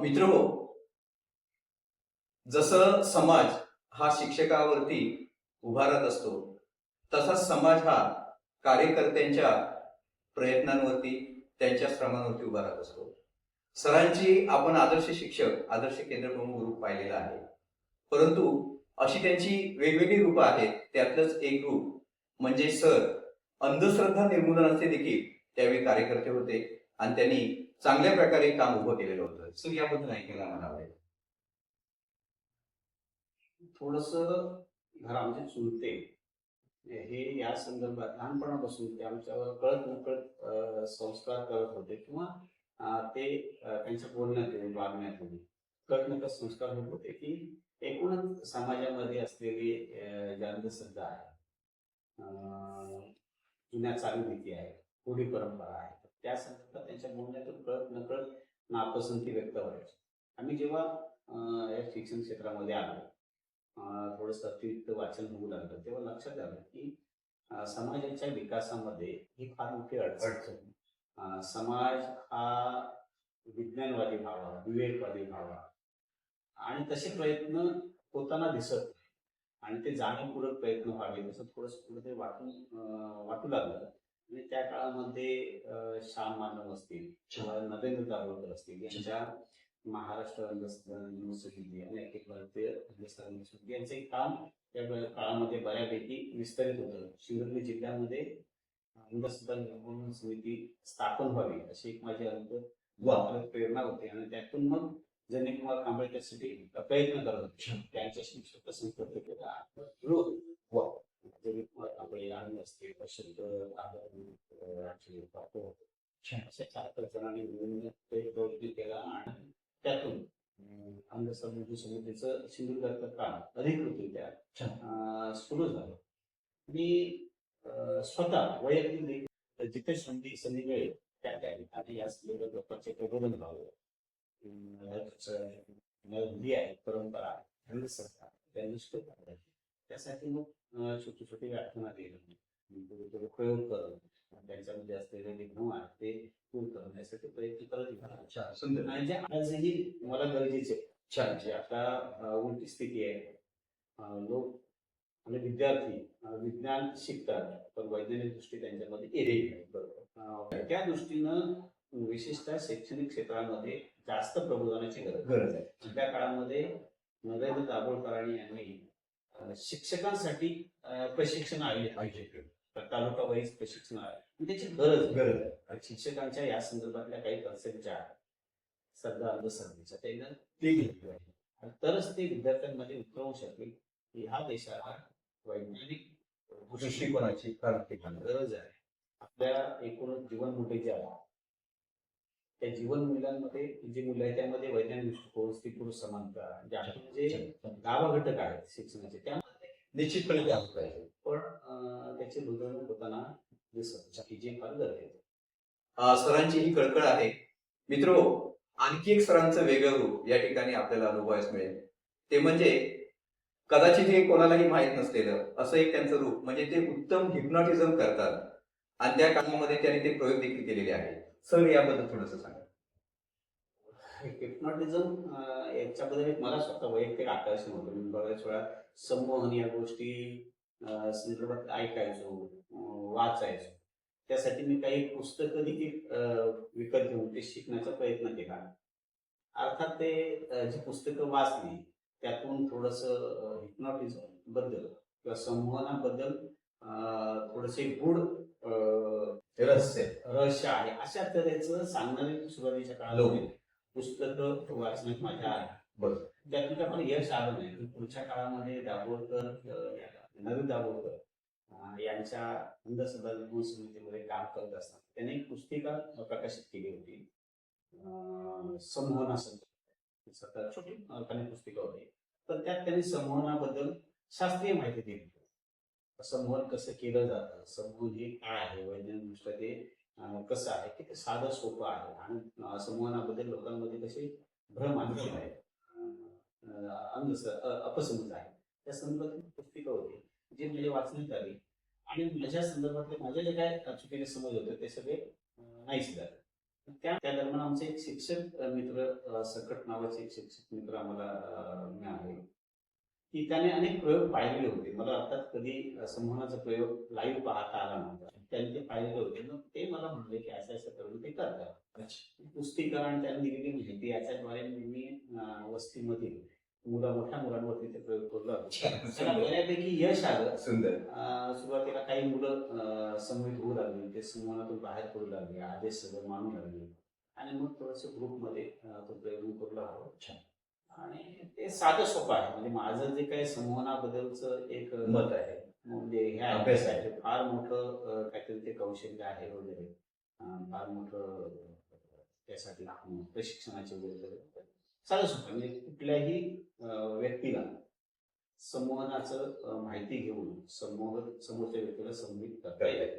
मित्र हो जसं समाज हा शिक्षकावरती उभारत असतो तसाच समाज हा कार्यकर्त्यांच्या प्रयत्नांवरती त्यांच्या श्रमांवरती उभा राहत असतो. सरांची आपण आदर्श शिक्षक आदर्श केंद्रप्रमुख रूप पाहिलेला आहे. परंतु अशी त्यांची वेगवेगळी रूपं आहेत त्यातलंच एक रूप म्हणजे सर अंधश्रद्धा निर्मूलनाचे देखील त्यावेळी कार्यकर्ते होते. आणि त्यांनी चांगल्या प्रकारे काम उभं केलेलं होतं. सर याबद्दल ऐकायला मला आवडेल थोडस घर आमचे चुलते. हे या संदर्भात लहानपणापासून ते आमच्यावर कळत नकळत संस्कार करत होते किंवा ते त्यांच्या बोलण्यातून वागण्यातून कळत नकळत संस्कार होत होते की एकूणच समाजामध्ये असलेली ज्या अंधश्रद्धा आहे जुन्या जुन्या चालीरीती आहे रूढी परंपरा आहे त्या संदर्भात त्यांच्या बोलण्यातून कळत नकळत नापसंती व्यक्त व्हायची. आम्ही जेव्हा या शिक्षण क्षेत्रामध्ये आलो थोडंसं अतिरिक्त वाचन होऊ लागलं तेव्हा लक्षात आलं की समाजाच्या विकासामध्ये ही फार मोठी अडचण. समाज हा विज्ञानवादी व्हावा विवेकवादी व्हावा. आणि तसे प्रयत्न होताना दिसत आणि ते जाणीवपूर्वक प्रयत्न व्हावे तसं थोडंसं कुठेतरी वाटून वाटू लागलं. आणि त्या काळामध्ये श्याम मानव असतील नरेंद्र दाभोळकर असतील यांच्या महाराष्ट्र युनिव्हर्सिटी आणि अखिल भारतीय युनिव्हर्सिटी यांचं काम त्या काळामध्ये बऱ्यापैकी विस्तारित होतं. सिंधुदुर्ग जिल्ह्यामध्ये अंधश्रद्धा समिती स्थापन व्हावी अशी एक माझी अंत प्रेरणा होती आणि त्यातून मग जने कुमार कांबळे त्यासाठी प्रयत्न करत होते. त्यांच्याशी संपर्क केला. कुमार कांबळे आणि असतील वसंत आगरकर, राजीव चार जणांनी मिळून ते प्रवृत्ती केला आणि त्यातून अं, अंधश्रद्धा समितीचं सिंधुदुर्गातलं काम अधिकृतरित्या सुरू झालं. मी स्वतः वैयक्तिक जिथे संधी संधी मिळेल त्या त्या ठिकाणी या संदर्भात लोकांचे प्रबोधन व्हावं अं, आहे परंपरा आहे, त्यांनी त्या नष्ट त्यासाठी मग छोटी छोटी व्याख्यानं देणं प्रयोग करणं त्यांच्यामध्ये असलेले जे आहेत ते दूर करण्यासाठी प्रयत्न करत राहणं. अच्छा सुंदर आणि जे आजही मला गरजेचे. छान म्हणजे आता उलटी स्थिती आहे लोक आणि विद्यार्थी विज्ञान शिकतात पण वैज्ञानिक दृष्टी त्यांच्यामध्ये येते नाही. बरोबर त्या दृष्टीनं विशेषतः शैक्षणिक क्षेत्रामध्ये जास्त प्रबोधनाची गरज आहे. गरज आहे त्या काळामध्ये नरेंद्र दाभोळकरांनी यांनी शिक्षकांसाठी प्रशिक्षण आयोजित तालुका वाईज प्रशिक्षण आणि त्याची गरज. गरज आहे. शिक्षकांच्या या संदर्भातल्या काही कन्सेप्ट ज्या आहेत श्रद्धा अंधश्रद्धेच्या त्यांना ते घेतलं पाहिजे. आणि तरच ते विद्यार्थ्यांमध्ये उतरवू शकेल की ह्या देशाला वैज्ञानिक दृष्टिकोनाची गरज आहे. आपल्या एकूण जीवनमूल्य जे आहे त्या जीवन मूल्यांमध्ये जी मूल्य आहे त्यामध्ये वैज्ञानिक दृष्टिकोन स्त्री पुरुष समानता जे गावा घटक आहेत शिक्षणाचे. त्यामध्ये निश्चितपणे ते आलं पाहिजे. पण त्याचे त्याची रुजवणूक होताना दिसत की जे फार गरजेचं सरांची ही कळकळ आहे. मित्र आणखी एक सरांचं वेगळं रूप या ठिकाणी आपल्याला अनुभवायस मिळेल. ते म्हणजे कदाचित हे कोणालाही माहीत नसलेलं असं एक त्यांचं रूप म्हणजे ते उत्तम हिप्नॉटिझम करतात. आणि त्या कामामध्ये त्यांनी ते प्रयोग देखील केलेले आहेत. सर याबद्दल थोडंसं सांगा. हिप्नॉटिझम याच्याबद्दल एक मला स्वतः वैयक्तिक आकर्षण होतं. मी बऱ्याच वेळा संमोहन या गोष्टी संदर्भात ऐकायचो वाचायचो. त्यासाठी मी काही पुस्तकं देखील विकत घेऊन ते शिकण्याचा प्रयत्न केला. अर्थात ते जी पुस्तकं वाचली त्यातून थोडस हिप्नॉटिझमबद्दल किंवा संमोहनाबद्दल थोडेसे गूढ रहस्य रहस्य आहे. अशा तऱ्हेचं सांगणारे सुरुवातीच्या काळात पुस्तकं वाचण्यात माझ्या आहे. त्यातून मला यश आलं नाही. पुढच्या काळामध्ये दाभोळकर नवीन दाभोळकर यांच्या अंधश्रद्धा निर्मूलन समितीमध्ये काम करत असताना त्यांनी एक पुस्तिका प्रकाशित केली होती. संमोहनासंदर्भात सतत छोटी पुस्तिका होती. तर त्यात त्यांनी संमोहनाबद्दल शास्त्रीय माहिती दिली. संमोहन कसं केलं जातं? संमोहन हे काय आहे? वैज्ञानिकदृष्ट्या ते अं, कसं आहे? की ते साधं सोपं आहे. आणि संमोहनाबद्दल लोकांमध्ये कसे भ्रम आणखी आहे. अंधस अपसमज आहे. त्या संदर्भात पुस्तिका होती जी म्हणजे वाचण्यात आली आणि माझ्या संदर्भातले माझे जे काय चुकीचे समज होते ते सगळे अं, नाहीसे झाले. त्या त्या दरम्यान आमचे एक शिक्षक मित्र सकट नावाचे एक शिक्षक मित्र आम्हाला मिळाले. की त्याने अनेक प्रयोग पाहिलेले होते. मला अर्थात कधी अ, संवहनाचा प्रयोग लाईव्ह पाहता आला नव्हता. त्यांनी ते पाहिलेले होते. मग ते मला म्हणले की असं असं करून ते करतात. पुस्तीकरण त्यांनी दिलेली माहिती याच्याद्वारे मी वस्तीमधील मुला मोठ्या मुलांवरती ते प्रयोग करू त्याला बऱ्यापैकी यश आलं. सुंदर. सुरुवातीला काही मुलं अं, संमोहित होऊ लागली. ते संमोहनातून बाहेर पडू लागले. आदेश सगळं मानू लागले. आणि मग थोडस ग्रुपमध्ये तो प्रयोग करू लागलो छान. आणि ते साधं सोपं आहे. म्हणजे माझं जे काही संमोहनाबद्दलचं एक मत आहे. म्हणजे हे अभ्यास आहे. ते फार मोठं काहीतरी ते कौशल्य आहे वगैरे. फार मोठं त्यासाठी प्रशिक्षणाचे वगैरे साधं सोपं म्हणजे कुठल्याही व्यक्तीला संमोहनाचं माहिती घेऊन संमोहन समोरच्या व्यक्तीला संमोहित करता येईल.